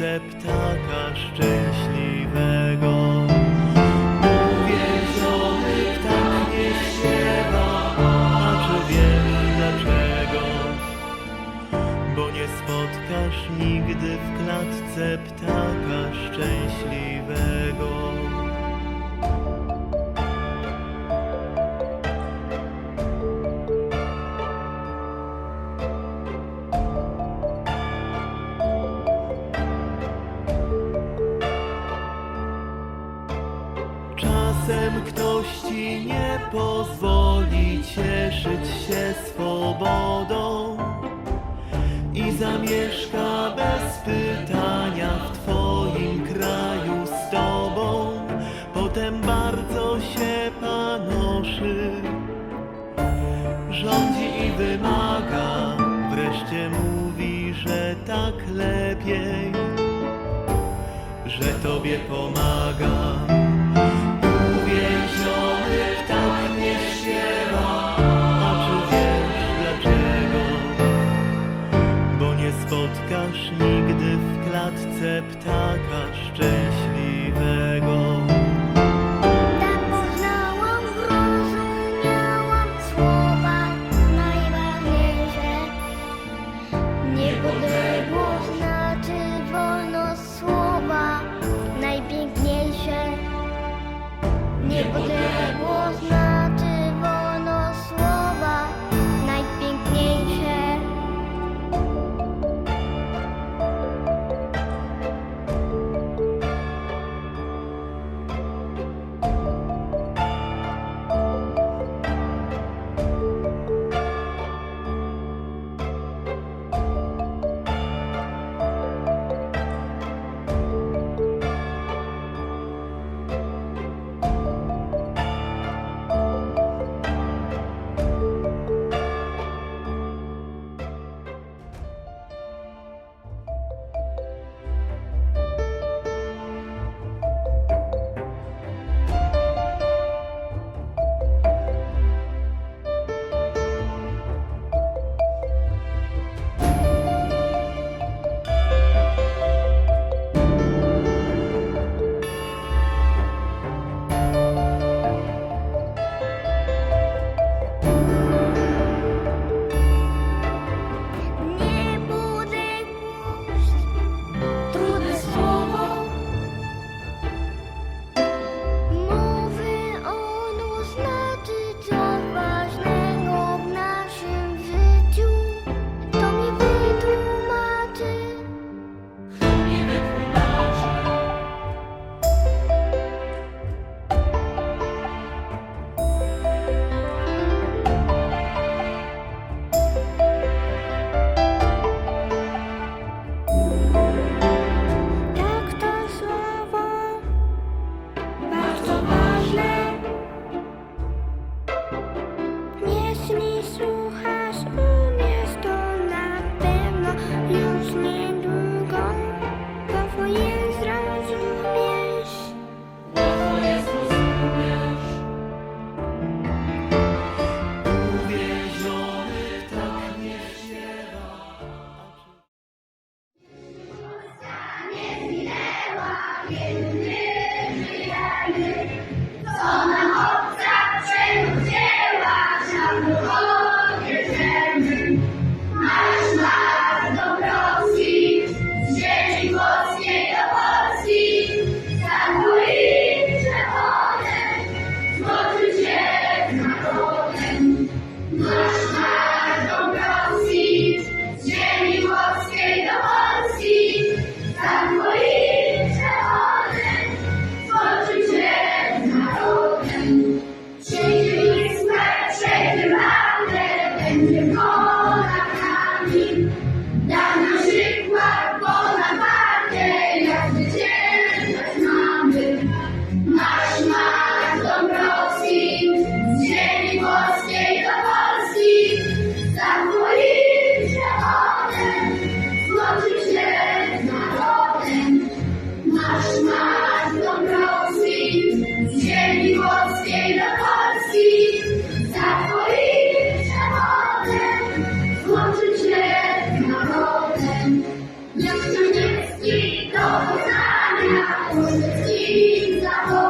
serce ptaka szczęścia. miłości nie pozwoli cieszyć się swobodą i zamieszka bez pytania w Twoim kraju z Tobą. Potem bardzo się panoszy, rządzi i wymaga, wreszcie mówi, że tak lepiej, że Tobie pomaga. 你不对 Ой,